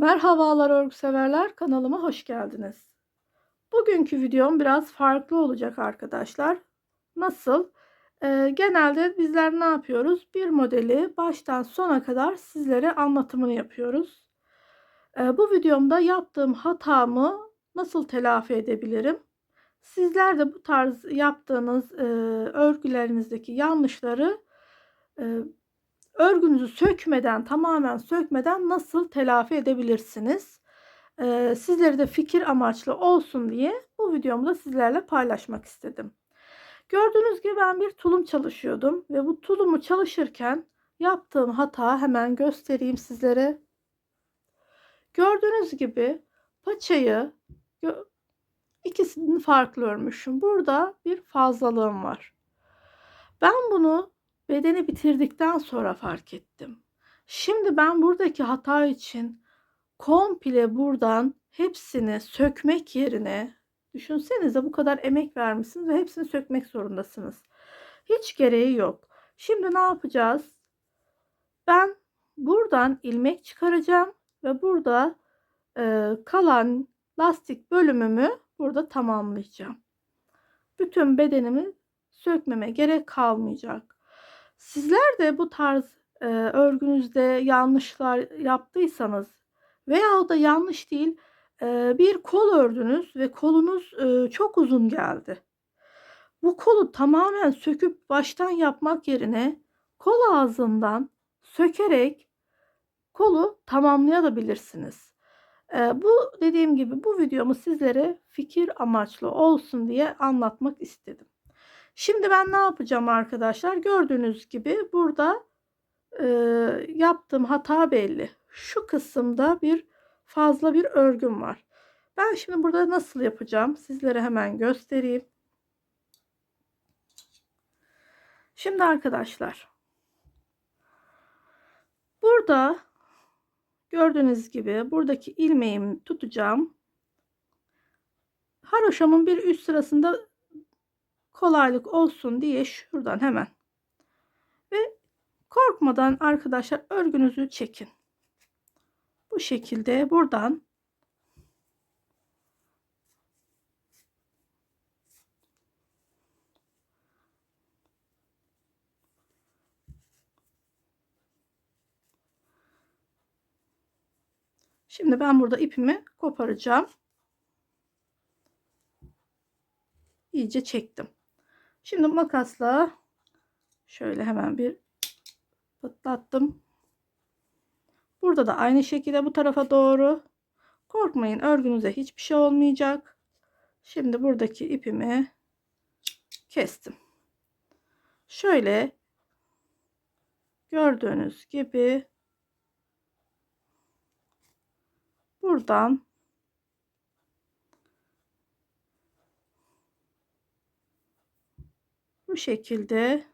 Merhabalar örgü severler kanalıma hoş geldiniz. Bugünkü videom biraz farklı olacak arkadaşlar. Nasıl? Ee, genelde bizler ne yapıyoruz? Bir modeli baştan sona kadar sizlere anlatımını yapıyoruz. Ee, bu videomda yaptığım hatamı nasıl telafi edebilirim? Sizler de bu tarz yaptığınız e, örgülerinizdeki yanlışları e, örgünüzü sökmeden, tamamen sökmeden nasıl telafi edebilirsiniz? Ee, sizlere de fikir amaçlı olsun diye bu videomu da sizlerle paylaşmak istedim. Gördüğünüz gibi ben bir tulum çalışıyordum ve bu tulumu çalışırken yaptığım hata hemen göstereyim sizlere. Gördüğünüz gibi paçayı ikisini farklı örmüşüm. Burada bir fazlalığım var. Ben bunu bedeni bitirdikten sonra fark ettim. Şimdi ben buradaki hata için komple buradan hepsini sökmek yerine düşünsenize bu kadar emek vermişsiniz ve hepsini sökmek zorundasınız. Hiç gereği yok. Şimdi ne yapacağız? Ben buradan ilmek çıkaracağım ve burada e, kalan lastik bölümümü burada tamamlayacağım. Bütün bedenimi sökmeme gerek kalmayacak. Sizler de bu tarz e, örgünüzde yanlışlar yaptıysanız veya da yanlış değil e, bir kol ördünüz ve kolunuz e, çok uzun geldi. Bu kolu tamamen söküp baştan yapmak yerine kol ağzından sökerek kolu tamamlayabilirsiniz. E, bu dediğim gibi bu videomu sizlere fikir amaçlı olsun diye anlatmak istedim. Şimdi ben ne yapacağım arkadaşlar? Gördüğünüz gibi burada e, yaptığım hata belli. Şu kısımda bir fazla bir örgüm var. Ben şimdi burada nasıl yapacağım? Sizlere hemen göstereyim. Şimdi arkadaşlar burada gördüğünüz gibi buradaki ilmeğimi tutacağım. Haroşamın bir üst sırasında kolaylık olsun diye şuradan hemen ve korkmadan arkadaşlar örgünüzü çekin. Bu şekilde buradan Şimdi ben burada ipimi koparacağım. İyice çektim. Şimdi makasla şöyle hemen bir pıtlattım. Burada da aynı şekilde bu tarafa doğru. Korkmayın örgünüze hiçbir şey olmayacak. Şimdi buradaki ipimi kestim. Şöyle gördüğünüz gibi buradan bu şekilde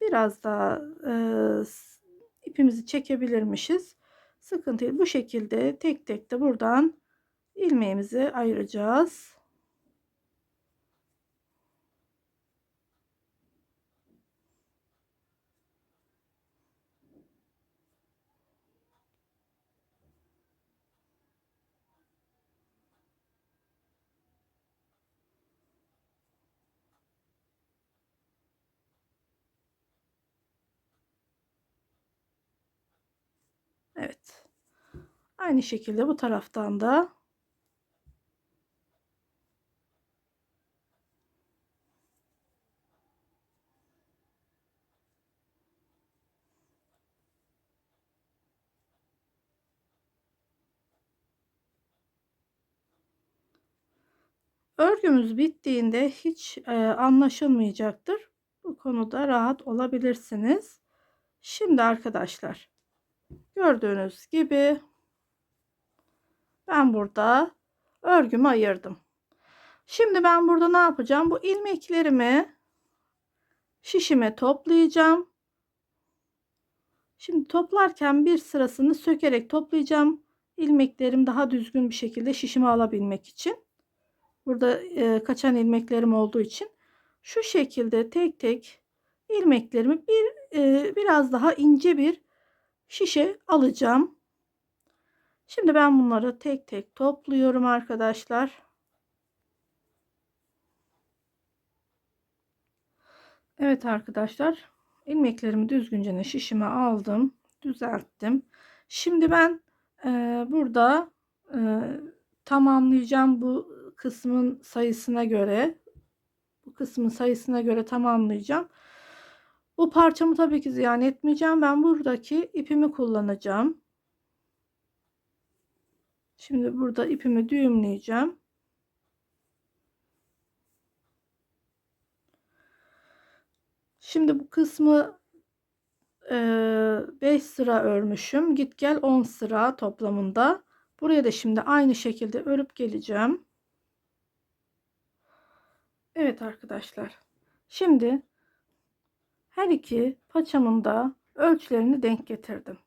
biraz daha e, ipimizi çekebilirmişiz. Sıkıntı değil. Bu şekilde tek tek de buradan ilmeğimizi ayıracağız. Evet. Aynı şekilde bu taraftan da Örgümüz bittiğinde hiç e, anlaşılmayacaktır. Bu konuda rahat olabilirsiniz. Şimdi arkadaşlar Gördüğünüz gibi ben burada örgümü ayırdım. Şimdi ben burada ne yapacağım? Bu ilmeklerimi şişime toplayacağım. Şimdi toplarken bir sırasını sökerek toplayacağım. İlmeklerim daha düzgün bir şekilde şişime alabilmek için. Burada e, kaçan ilmeklerim olduğu için şu şekilde tek tek ilmeklerimi bir e, biraz daha ince bir şişe alacağım. Şimdi ben bunları tek tek topluyorum arkadaşlar. Evet arkadaşlar ilmeklerimi düzgünce şişime aldım düzelttim. Şimdi ben e, burada e, tamamlayacağım bu kısmın sayısına göre bu kısmın sayısına göre tamamlayacağım. Bu parçamı tabii ki ziyan etmeyeceğim. Ben buradaki ipimi kullanacağım. Şimdi burada ipimi düğümleyeceğim. Şimdi bu kısmı 5 sıra örmüşüm. Git gel 10 sıra toplamında. Buraya da şimdi aynı şekilde örüp geleceğim. Evet arkadaşlar. Şimdi her iki paçamın da ölçülerini denk getirdim.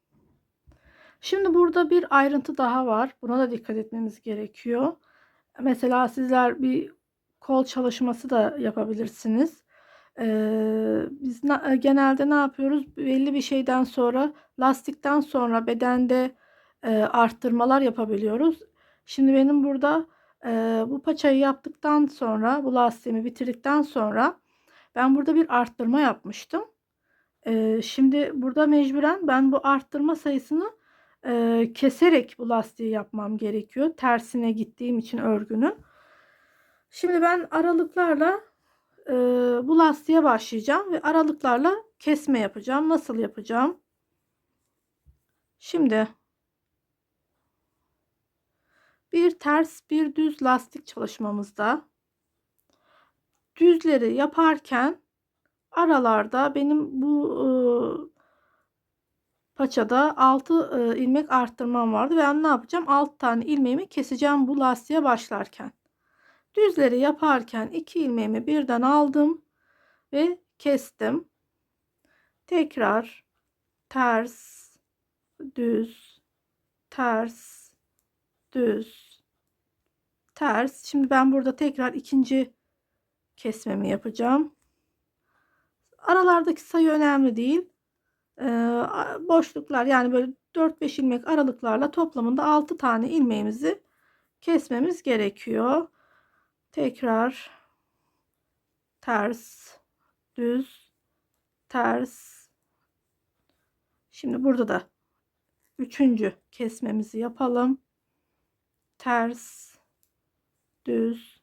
Şimdi burada bir ayrıntı daha var. Buna da dikkat etmemiz gerekiyor. Mesela sizler bir kol çalışması da yapabilirsiniz. Ee, biz na, genelde ne yapıyoruz? Belli bir şeyden sonra lastikten sonra bedende e, arttırmalar yapabiliyoruz. Şimdi benim burada e, bu paçayı yaptıktan sonra bu lastiğimi bitirdikten sonra ben burada bir arttırma yapmıştım. E, şimdi burada mecburen ben bu arttırma sayısını e, keserek bu lastiği yapmam gerekiyor. Tersine gittiğim için örgünün. Şimdi ben aralıklarla e, bu lastiğe başlayacağım ve aralıklarla kesme yapacağım. Nasıl yapacağım? Şimdi bir ters bir düz lastik çalışmamızda düzleri yaparken aralarda benim bu paçada 6 e, ilmek arttırmam vardı ben ne yapacağım? 6 tane ilmeğimi keseceğim bu lastiğe başlarken. Düzleri yaparken 2 ilmeğimi birden aldım ve kestim. Tekrar ters düz ters düz ters. Şimdi ben burada tekrar ikinci kesmemi yapacağım. Aralardaki sayı önemli değil boşluklar yani böyle 4-5 ilmek aralıklarla toplamında 6 tane ilmeğimizi kesmemiz gerekiyor. Tekrar ters düz ters. Şimdi burada da üçüncü kesmemizi yapalım. Ters düz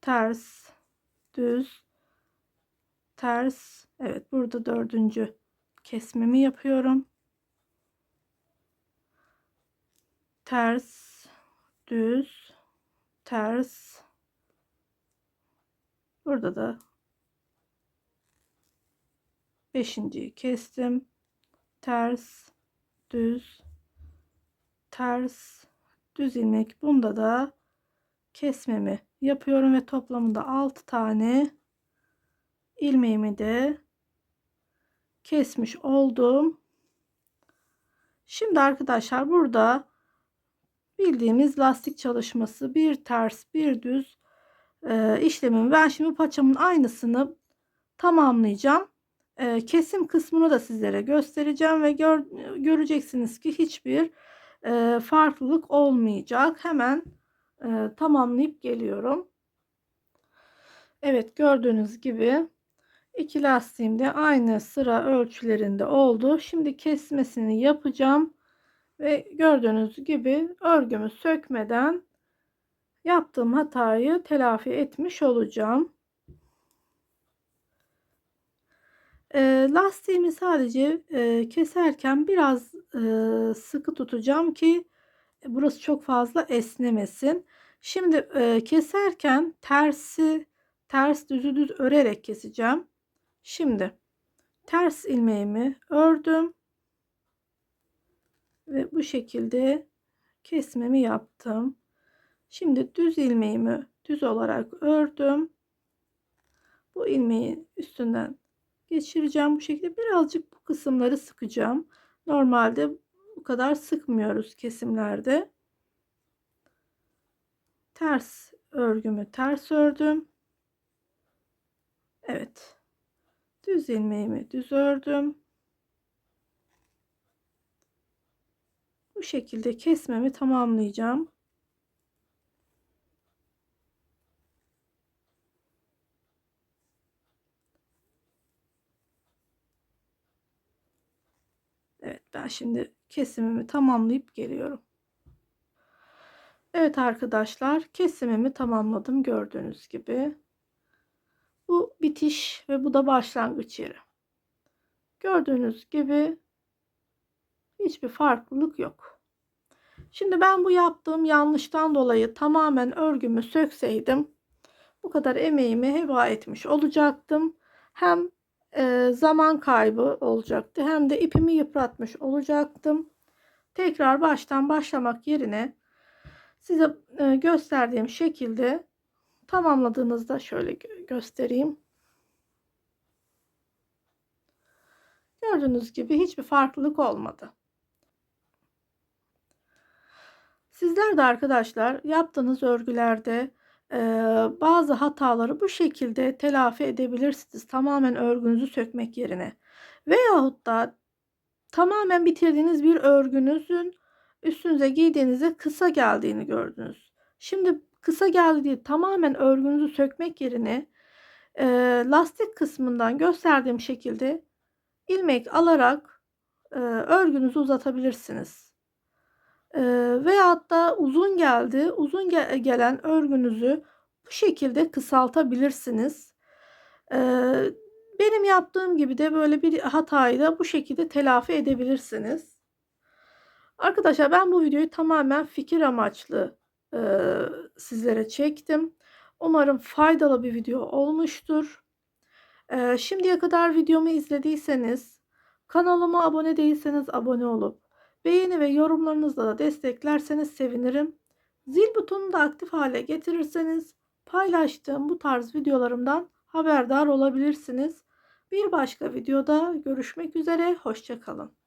ters düz ters. Evet burada dördüncü kesmemi yapıyorum. Ters düz ters. Burada da beşinciyi kestim. Ters düz ters düz ilmek. Bunda da kesmemi yapıyorum ve toplamında 6 tane ilmeğimi de kesmiş oldum. Şimdi arkadaşlar burada bildiğimiz lastik çalışması bir ters bir düz e, işlemimi ben şimdi paçamın aynısını tamamlayacağım. E, kesim kısmını da sizlere göstereceğim ve gör, göreceksiniz ki hiçbir e, farklılık olmayacak. Hemen e, tamamlayıp geliyorum. Evet gördüğünüz gibi iki lastiğim de aynı sıra ölçülerinde oldu. Şimdi kesmesini yapacağım. Ve gördüğünüz gibi örgümü sökmeden yaptığım hatayı telafi etmiş olacağım. E, lastiğimi sadece e, keserken biraz e, sıkı tutacağım ki burası çok fazla esnemesin. Şimdi e, keserken tersi ters düzü düz örerek keseceğim. Şimdi ters ilmeğimi ördüm ve bu şekilde kesmemi yaptım. Şimdi düz ilmeğimi düz olarak ördüm. Bu ilmeğin üstünden geçireceğim bu şekilde birazcık bu kısımları sıkacağım. Normalde bu kadar sıkmıyoruz kesimlerde. Ters örgümü ters ördüm. Evet. Düz ilmeğimi düz ördüm. Bu şekilde kesmemi tamamlayacağım. Evet ben şimdi kesimimi tamamlayıp geliyorum. Evet arkadaşlar kesimimi tamamladım gördüğünüz gibi. Bu bitiş ve bu da başlangıç yeri. Gördüğünüz gibi hiçbir farklılık yok. Şimdi ben bu yaptığım yanlıştan dolayı tamamen örgümü sökseydim bu kadar emeğimi heba etmiş olacaktım. Hem e, zaman kaybı olacaktı hem de ipimi yıpratmış olacaktım. Tekrar baştan başlamak yerine size e, gösterdiğim şekilde tamamladığınızda şöyle gö göstereyim. Gördüğünüz gibi hiçbir farklılık olmadı. Sizler de arkadaşlar yaptığınız örgülerde e, bazı hataları bu şekilde telafi edebilirsiniz. Tamamen örgünüzü sökmek yerine. Veyahut da tamamen bitirdiğiniz bir örgünüzün üstünüze giydiğinizde kısa geldiğini gördünüz. Şimdi kısa geldi diye tamamen örgünüzü sökmek yerine e, lastik kısmından gösterdiğim şekilde ilmek alarak e, örgünüzü uzatabilirsiniz. E, veyahut da uzun geldi. Uzun ge gelen örgünüzü bu şekilde kısaltabilirsiniz. E, benim yaptığım gibi de böyle bir hatayı da bu şekilde telafi edebilirsiniz. Arkadaşlar ben bu videoyu tamamen fikir amaçlı e, sizlere çektim. Umarım faydalı bir video olmuştur. E, şimdiye kadar videomu izlediyseniz, kanalıma abone değilseniz abone olup, beğeni ve yorumlarınızla da desteklerseniz sevinirim. Zil butonunu da aktif hale getirirseniz paylaştığım bu tarz videolarımdan haberdar olabilirsiniz. Bir başka videoda görüşmek üzere, hoşçakalın.